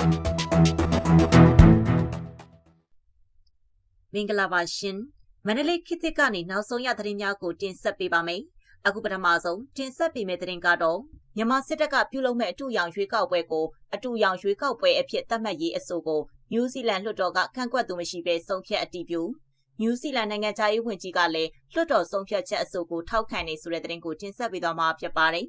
မင်္ဂလာပါရှင်မန္တလေးခေတ်သစ်ကနေနောက်ဆုံးရသတင်းများကိုတင်ဆက်ပေးပါမယ်အခုပထမဆုံးတင်ဆက်ပေးမယ့်သတင်းကတော့မြန်မာစစ်တပ်ကပြုလုပ်မဲ့အတူရောင်ရွေးကောက်ပွဲကိုအတူရောင်ရွေးကောက်ပွဲအဖြစ်သတ်မှတ်ရေးအဆိုကိုနယူးဇီလန်လွှတ်တော်ကကန့်ကွက်သူမရှိဘဲဆုံးဖြတ်အတည်ပြုနယူးဇီလန်နိုင်ငံသားရေးဝန်ကြီးကလည်းလွှတ်တော်ဆုံးဖြတ်ချက်အဆိုကိုထောက်ခံနေဆိုတဲ့သတင်းကိုတင်ဆက်ပေးသွားမှာဖြစ်ပါတယ်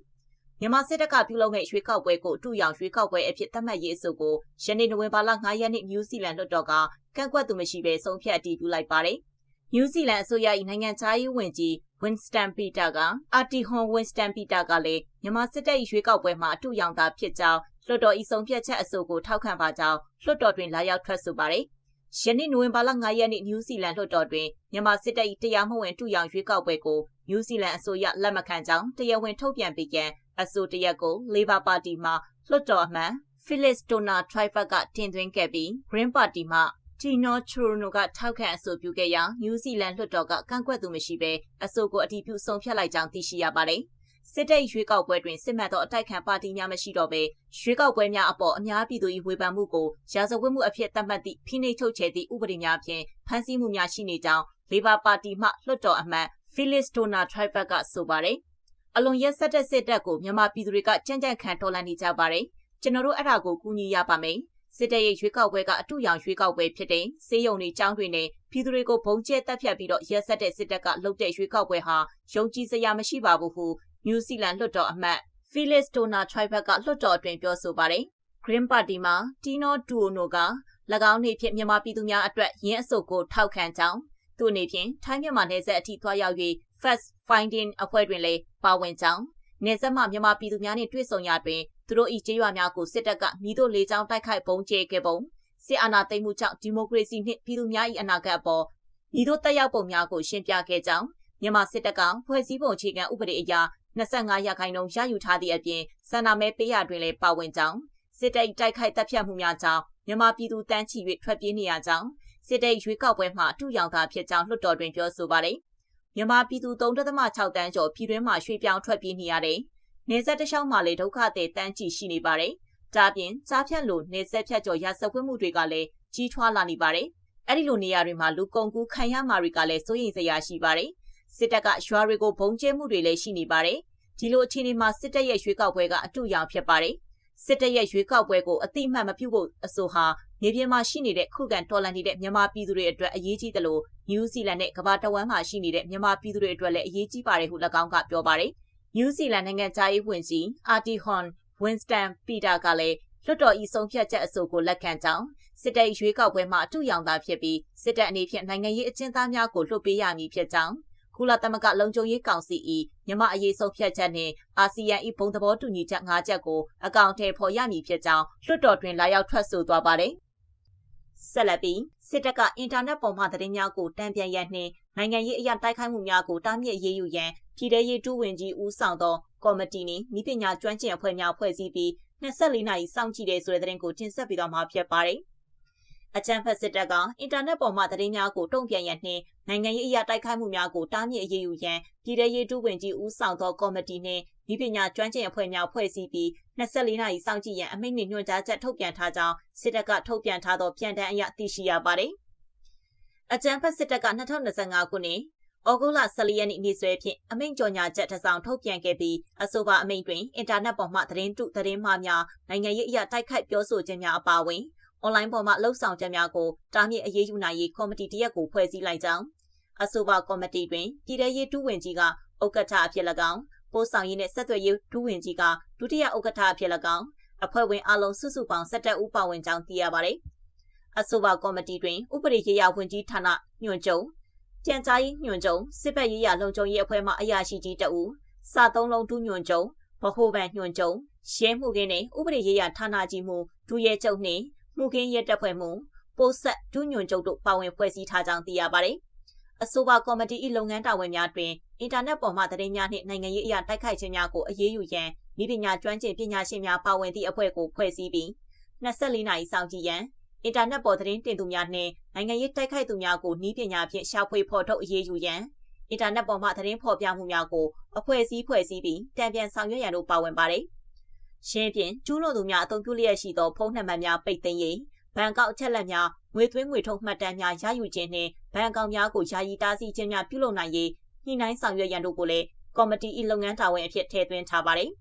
မြန်မာစစ်တပ်ကပြုလုပ်မဲ့ရွေးကောက်ပွဲကိုအတူရောင်ရွေးကောက်ပွဲအဖြစ်သတ်မှတ်ရေးအဆိုကိုယနေ့နိုဝင်ဘာလ9ရက်နေ့နယူးဇီလန်လွှတ်တော်ကကန့်ကွက်သူမရှိဘဲဆုံးဖြတ်အတည်ပြုလိုက်ပါတယ်။နယူးဇီလန်အစိုးရ၏နိုင်ငံခြားရေးဝန်ကြီး Winston Peter ကအာတီဟွန် Winston Peter ကလည်းမြန်မာစစ်တပ်၏ရွေးကောက်ပွဲမှာအတူရောင်သားဖြစ်ကြောင်းလွှတ်တော်၏ဆုံးဖြတ်ချက်အဆိုကိုထောက်ခံပါကြောင်းလွှတ်တော်တွင်လာရောက်ထွက်ဆိုပါတယ်။ယနေ့နိုဝင်ဘာလ9ရက်နေ့နယူးဇီလန်လွှတ်တော်တွင်မြန်မာစစ်တပ်၏တရားမဝင်တူရောင်ရွေးကောက်ပွဲကိုနယူးဇီလန်အစိုးရလက်မခံကြောင်းတရားဝင်ထုတ်ပြန်ပေးရန် အဆိုတရက်ကို Labor Party မှလွှတ်တော်အမတ် Phyllis Donna Triver ကတင်သွင်းခဲ့ပြီး Green Party မှ Tino Chorono ကထောက်ခံအဆိုပြုခဲ့ရာနယူးဇီလန်လွှတ်တော်ကကန့်ကွက်သူမရှိဘဲအဆိုကိုအတည်ပြုဆုံးဖြတ်လိုက်ကြောင်းသိရှိရပါတယ်။စစ်တပ်ရွေးကောက်ပွဲတွင်စစ်မှန်သောအတိုက်ခံပါတီများမရှိတော့ဘဲရွေးကောက်ပွဲများအပေါ်အများပြည်သူ၏ဝေဖန်မှုကိုရာဇဝတ်မှုအဖြစ်သတ်မှတ်သည့်ဖိနှိပ်ချုပ်ချယ်သည့်ဥပဒေများဖြင့်ဖမ်းဆီးမှုများရှိနေကြောင်း Labor Party မှလွှတ်တော်အမတ် Phyllis Donna Triver ကဆိုပါတယ်။ အလွန်ရက်ဆက်တဲ့စစ်တပ်ကိုမြန်မာပြည်သူတွေကကြံ့ကြံ့ခံတော်လှန်နေကြပါတယ်။ကျွန်တော်တို့အဲ့ဒါကိုကူညီရပါမယ်။စစ်တပ်ရဲ့ရွေးကောက်ပွဲကအတူရောင်ရွေးကောက်ပွဲဖြစ်တဲ့စေယုံတွေចောင်းတွေနဲ့ပြည်သူတွေကိုဘုံကျဲတက်ဖြတ်ပြီးတော့ရက်ဆက်တဲ့စစ်တပ်ကလှုပ်တဲ့ရွေးကောက်ပွဲဟာယုံကြည်စရာမရှိပါဘူးဟုနယူးဇီလန်လွှတ်တော်အမတ် Felix Dona Tribe ကလွှတ်တော်အတွင်းပြောဆိုပါတယ်။ Green Party မှာ Tino Tuono က၎င်းနေဖြင့်မြန်မာပြည်သူများအတွက်ရင်းအစုပ်ကိုထောက်ခံကြောင်းသူအနေဖြင့်ထိုင်းမြန်မာနယ်စပ်အထိသွားရောက်၍ First Finding အဖွဲ့တွင်လည်းပါဝင်ကြောင်းနယ်စပ်မှမြန်မာပြည်သူများနှင့်တွေ့ဆုံရာတွင်သူတို့၏ကြေးရွာများကိုစစ်တပ်ကမိတို့လေကြောင်းတိုက်ခိုက်ပုံကျဲခဲ့ပုံစစ်အာဏာသိမ်းမှုကြောင့်ဒီမိုကရေစီနှင့်ပြည်သူများ၏အနာဂတ်အပေါ်မိတို့တက်ရောက်ပုံများကိုရှင်းပြခဲ့ကြောင်းမြန်မာစစ်တပ်ကဖွဲ့စည်းပုံအခြေခံဥပဒေအရ25ရာခိုင်နှုန်းရယူထားသည့်အပြင်စန္ဒမဲပေးရတွင်လည်းပါဝင်ကြောင်းစစ်တပ်တိုက်ခိုက်တပ်ဖြတ်မှုများကြောင့်မြန်မာပြည်သူတန်းချီ၍ထွက်ပြေးနေရကြောင်းစစ်တပ်ရွေးကောက်ပွဲမှအတူရောင်သာဖြစ်ကြောင်းလွှတ်တော်တွင်ပြောဆိုပါတယ် မြန်မာပြည်သူ3.6တန်းကျော်ပြည်တွင်းမှာရွှေ့ပြောင်းထွက်ပြေးနေရတဲ့နေဆက်တလျှောက်မှာလေဒုက္ခသည်တန်းချီရှိနေပါတယ်။ဒါပြင်ကြားဖြတ်လိုနေဆက်ဖြတ်ကျော်ရာဇဝတ်မှုတွေကလည်းကြီးထွားလာနေပါတယ်။အဲ့ဒီလိုနေရာတွေမှာလူကုန်ကူးခံရမှာတွေကလည်းစိုးရိမ်စရာရှိပါတယ်။စစ်တပ်ကရွာတွေကိုဘုံကျဲမှုတွေလည်းရှိနေပါတယ်။ဒီလိုအခြေအနေမှာစစ်တပ်ရဲ့ရွေးကောက်ပွဲကအတူရောင်ဖြစ်ပါတယ်။စစ်တပ်ရဲ့ရွေးကောက်ပွဲကိုအတိအမှန်မပြုဖို့အဆိုဟာမြေပြင်မှာရှိနေတဲ့ခုခံတော်လှန်နေတဲ့မြန်မာပြည်သူတွေအတွက်အရေးကြီးတယ်လို့ နယူးဇီလန်နဲ့ကမ္ဘာတဝန်းမှာရှိနေတဲ့မြန်မာပြည်သူတွေအတွက်လည်းအရေးကြီးပါတယ်ဟု၎င်းကပြောပါတယ်။နယူးဇီလန်နိုင်ငံသားရေးဝန်ကြီးအာတီဟွန်ဝင်းစတန်ပီတာကလည်းလွှတ်တော်ဤဆုံးဖြတ်ချက်အဆိုကိုလက်ခံကြောင်းစစ်တပ်ရွေးကောက်ပွဲမှာအတူရောင်သာဖြစ်ပြီးစစ်တပ်အနေဖြင့်နိုင်ငံရေးအကျဉ်းသားများကိုလွှတ်ပေးရမည်ဖြစ်ကြောင်းကုလသမဂ္ဂလုံခြုံရေးကောင်စီ၏မြမအရေးဆုံးဖြတ်ချက်နှင့်အာဆီယံ၏ဘုံသဘောတူညီချက်၅ချက်ကိုအကောင့်ထဲပေါ်ရမည်ဖြစ်ကြောင်းလွှတ်တော်တွင်လာရောက်ထွက်ဆိုသွားပါတယ်။ ဆက်လက်ပြီးစစ်တပ်ကအင်တာနက်ပေါ်မှသတင်းများကိုတံပြန်ရန်နှင့်နိုင်ငံရေးအရာတိုက်ခိုက်မှုများကိုတားမြစ်ရေးယူရန်ပြည်ထရေးတူဝင်ကြီးဦးဆောင်သောကော်မတီနှင့်မိပညာကျွမ်းကျင်အဖွဲ့များဖွဲ့စည်းပြီး24နာရီစောင့်ကြည့်တဲ့ဆိုတဲ့သတင်းကိုတင်ဆက်ပြီးတော့မှာဖြစ်ပါတယ်။အကြံဖက်စစ်တပ်ကအင်တာနက်ပေါ်မှာသတင်းများကိုတုံ့ပြန်ရန်နှင့်နိုင်ငံရေးအရာတိုက်ခိုက်မှုများကိုတားမြစ်အရေးယူရန်ပြည်ထရေးတူဝင်ကြီးဦးဆောင်သောကော်မတီနှင့် မိပညာကျွမ်းကျင်အဖွဲ့များဖွဲ့စည်းပြီး24နာရီစောင့်ကြည့်ရန်အမိန့်နှင့်ညွှန်ကြားချက်ထုတ်ပြန်ထားကြောင်းစစ်တပ်ကထုတ်ပြန်ထားသောပြန်တမ်းအရသိရှိရပါတယ်။အကြံဖက်စစ်တပ်က2025ခုနှစ်။ဩဂုတ်လ14ရက်နေ့နေ့စွဲဖြင့်အမိန့်ကြော်ညာချက်တစ်စောင်ထုတ်ပြန်ခဲ့ပြီးအဆိုပါအမိန့်တွင်အင်တာနက်ပေါ်မှသတင်းတုသတင်းမှားများနိုင်ငံရေးအရာတိုက်ခိုက်ပြောဆိုခြင်းများအပါအဝင်အွန်လိုင်းပေါ်မှလှုပ်ဆောင်ချက်များကိုတားမြစ်အရေးယူနိုင်ရေးကော်မတီတရက်ကိုဖွဲ့စည်းလိုက်ကြောင်းအဆိုပါကော်မတီတွင်ပြည်ထရေးဒုဝန်ကြီးကဥက္ကဋ္ဌအဖြစ်၎င်း ပို့ဆောင်ရေးနှင့်ဆက်သွယ်ရေးဒုဝန်ကြီးကဒုတိယဥက္ကဋ္ဌအဖြစ်၎င်းအဖွဲ့ဝင်အလုံးစုစုပေါင်း17ဦးပါဝင်ကြောင်းသိရပါတယ်။အဆိုပါကော်မတီတွင်ဥပဒေရေးရာဝန်ကြီးဌာနညွှန်ချုပ်ပြန်ကြားရေးညွှန်ချုပ်စစ်ဘက်ရေးရာလုံခြုံရေးအဖွဲ့မှအရာရှိကြီးတဦးစာသုံးလုံးဒုညွှန်ချုပ်ဗဟိုဘဏ်ညွှန်ချုပ်ရဲမှုခင်းနဲ့ဥပဒေရေးရာဌာနကြီးမှုဒုရဲချုပ်နှင့်မှုခင်းရဲတပ်ဖွဲ့မှုပိုးဆက်ဒုညွှန်ချုပ်တို့ပါဝင်ဖွဲ့စည်းထားကြောင်းသိရပါတယ်။အဆိုပါကော်မတီ၏လုပ်ငန်းတာဝန်များတွင် အင်တာနက်ပေါ်မှသတင်းများနှင့်နိုင်ငံရေးအရာတိုက်ခိုက်ခြင်းများကိုအရေးယူရန်ဤပညာကျွမ်းကျင်ပညာရှင်များပါဝင်သည့်အဖွဲ့ကိုဖွဲ့စည်းပြီး24နာရီစောင့်ကြည့်ရန်အင်တာနက်ပေါ်သတင်းတင်သူများနှင့်နိုင်ငံရေးတိုက်ခိုက်သူများကိုနှီးပညာဖြင့်ရှာဖွေဖော်ထုတ်အရေးယူရန်အင်တာနက်ပေါ်မှသတင်းဖော်ပြမှုများကိုအဖွဲ့အစည်းဖွဲ့စည်းပြီးတံပြန်ဆောင်ရွက်ရန်တို့ပါဝင်ပါတယ်ရှင်းဖြင့်ကျူးလွန်သူများအုံပြုလျက်ရှိသောဖုန်းနံပါတ်များပိတ်သိမ်းရေးဘဏ်ကောက်အချက်လက်များငွေသွင်းငွေထုတ်မှတ်တမ်းများရယူခြင်းနှင့်ဘဏ်အကောင့်များကိုယာယီတားဆီးခြင်းများပြုလုပ်နိုင်ရေး ညှိနှိုင်းဆောင်ရွက်ရန်တို့ကိုလည်းကော်မတီ၏လုပ်ငန်းတာဝန်အဖြစ်ထည့်သွင်းထားပါတယ်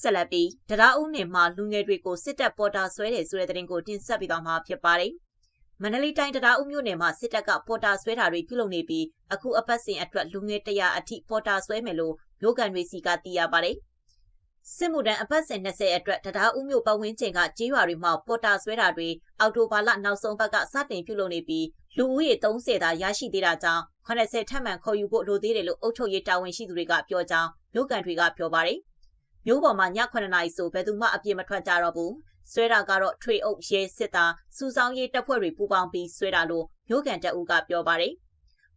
ဆက်လက်ပြီးတရားဦးနယ်မှာလူငယ်တွေကိုစစ်တပ်ပေါ်တာဆွဲတယ်ဆိုတဲ့သတင်းကိုတင်ဆက်ပေးသွားမှာဖြစ်ပါတယ်။မန္တလေးတိုင်းတရားဦးမြို့နယ်မှာစစ်တပ်ကပေါ်တာဆွဲတာတွေပြုလုပ်နေပြီးအခုအပတ်စဉ်အတွက်လူငယ်တရာအထိပေါ်တာဆွဲမယ်လို့မျိုးကန်တွေစီကသိရပါတယ်။ စစ်မှုထမ်းအပတ်စဉ်20အတွက်တရားဦးမြို့ပတ်ဝန်းကျင်ကကြေးရွာတွေမှာပေါ်တာဆွဲတာတွေအော်တိုဘာလနောက်ဆုံးပတ်ကစတင်ပြုလုပ်နေပြီးလူဦးရေ30သာရရှိသေးတာကြောင့်80ထပ်မံခေါ်ယူဖို့လိုသေးတယ်လို့အုပ်ချုပ်ရေးတာဝန်ရှိသူတွေကပြောကြောင်းမျိုးကန်တွေကပြောပါတယ်။မျိုးပေါ်မှာည9နာရီဆိုဘယ်သူမှအပြည့်မထွက်ကြတော့ဘူးဆွဲတာကတော့ထွေအုပ်ရဲစစ်သားစူဆောင်းရေးတပ်ဖွဲ့တွေပူးပေါင်းပြီးဆွဲတာလို့မျိုးကန်တပ်ဦးကပြောပါတယ်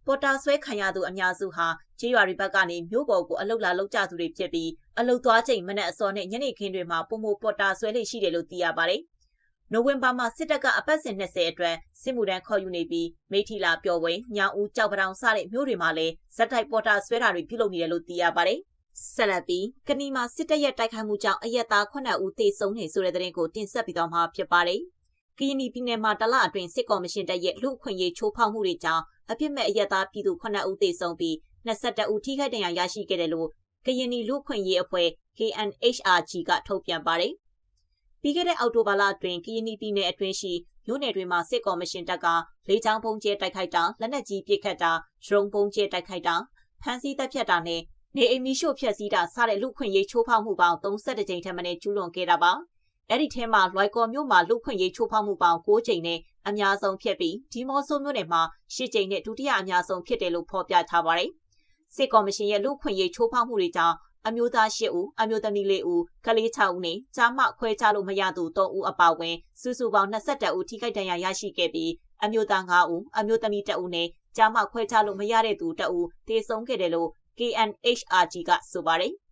ပေါ်တာဆွဲခံရသူအများစုဟာကြေးရွာတွေဘက်ကနေမြို့ပေါ်ကိုအလုတ်လာလောက်ကြသူတွေဖြစ်ပြီးအလုတ်သွားချိန်မနက်အစောနဲ့ညနေခင်းတွေမှာပုံမပေါ်တာဆွဲလေးရှိတယ်လို့သိရပါတယ်။နိုဝင်ဘာမှာစစ်တပ်ကအပတ်စဉ်20အတွက်စစ်မှုထမ်းခေါ်ယူနေပြီးမိထီလာပျော်ဝင်းညောင်ဦးကြောက်ပတောင်စတဲ့မြို့တွေမှာလည်းဇက်တိုက်ပေါ်တာဆွဲတာတွေပြုလုပ်နေတယ်လို့သိရပါတယ်။ဆက်လက်ပြီးကနီမှာစစ်တပ်ရဲ့တိုက်ခိုက်မှုကြောင့်အရက်သား9ဦးသေဆုံးနေဆိုတဲ့သတင်းကိုတင်ဆက်ပြီးတော့မှာဖြစ်ပါတယ်။ကရင်ပြည်နယ်မှာတလအတွင်းစစ်ကော်မရှင်တပ်ရဲ့လူ့အခွင့်အရေးချိုးဖောက်မှုတွေကြောင့် အပြစ်မဲ့အရက်သားပြည်သူ9ဦးသေဆုံးပြီး22ဦးထိခိုက်ဒဏ်ရာရရှိခဲ့တယ်လို့ကရင်လူ့အခွင့်အရေးအဖွဲ့ KNHRG ကထုတ်ပြန်ပါတယ်။ပြီးခဲ့တဲ့အောက်တိုဘာလအတွင်းကရင်ပြည်နယ်အတွင်းရှိမြို့နယ်တွေမှာစစ်ကော်မရှင်တပ်ကလေကြောင်းပုံကျဲတိုက်ခိုက်တာလက်နက်ကြီးပစ်ခတ်တာဒရုန်းပုံကျဲတိုက်ခိုက်တာဖမ်းဆီးတပ်ဖြတ်တာနဲ့နေအိမ်မီရှို့ဖျက်ဆီးတာစတဲ့လူခွင့်ရေးချိုးဖောက်မှုပေါင်း32ကြိမ်ထက်မနည်းကျူးလွန်ခဲ့တာပါ။အဲ့ဒီထဲမှာလွိုက်ကော်မြို့မှာလူခွင့်ရေးချိုးဖောက်မှုပေါင်း9ကြိမ်နဲ့ အများဆုံးဖြစ်ပြီးဒီမော့ဆိုမြို့နယ်မှာ10ကြိမ်နဲ့ဒုတိယအများဆုံးဖြစ်တယ်လို့ဖော်ပြထားပါတယ်။စစ်ကော်မရှင်ရဲ့လူခွင့်ရေးချိုးဖောက်မှုတွေကြောင့်အမျိုးသား၈ဦးအမျိုးသမီး၄ဦးကလေး6ဦးနဲ့ကြားမခွဲခြားလို့မရသူ3ဦးအပါအဝင်စုစုပေါင်း22ဦးထိခိုက်ဒဏ်ရာရရှိခဲ့ပြီးအမျိုးသား5ဦးအမျိုးသမီး1ဦးနဲ့ကြားမခွဲခြားလို့မရတဲ့သူ1ဦးသေဆုံးခဲ့တယ်လို့ KNHRG ကဆိုပါတယ်။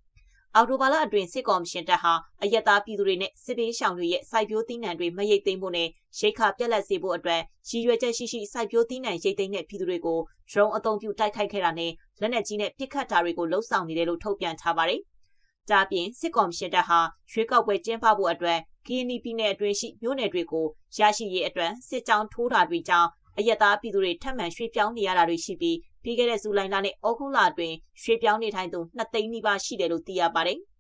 အော်တိုဘာလအတွင်းစစ်ကော်မရှင်တပ်ဟာအယက်သားပြည်သူတွေနဲ့စစ်ပေးရှောင်တွေရဲ့စိုက်ပျိုးသီးနှံတွေမရိတ်သိမ်းဖို့နဲ့ရိတ်ခါပြက်လက်စေဖို့အတွက်ရည်ရွယ်ချက်ရှိရှိစိုက်ပျိုးသီးနှံရိတ်သိမ်းတဲ့ပြည်သူတွေကိုဒရုန်းအုံပြုတိုက်ခိုက်ခဲ့တာနဲ့လက်နက်ကြီးနဲ့ပစ်ခတ်တာတွေကိုလှုံ့ဆော်နေတယ်လို့ထုတ်ပြန်ထားပါတယ်။ဒါပြင်စစ်ကော်မရှင်တပ်ဟာရွေးကောက်ပွဲကျင်းပဖို့အတွက် KNY ပြည်နယ်အတွင်းရှိမြို့နယ်တွေကိုရရှိရေးအတွက်စစ်ကြောင်းထိုးတာတွေကြောင့်အယက်သားပြည်သူတွေထပ်မံရွှေ့ပြောင်းနေရတာတွေရှိပြီး ပြီးခဲ့တဲ့ဇူလိုင်လနဲ့ဩဂုတ်လအတွင်းရွှေ့ပြောင်းနေထိုင်သူ2သိန်းနီးပါးရှိတယ်လို့သိရပါတယ်။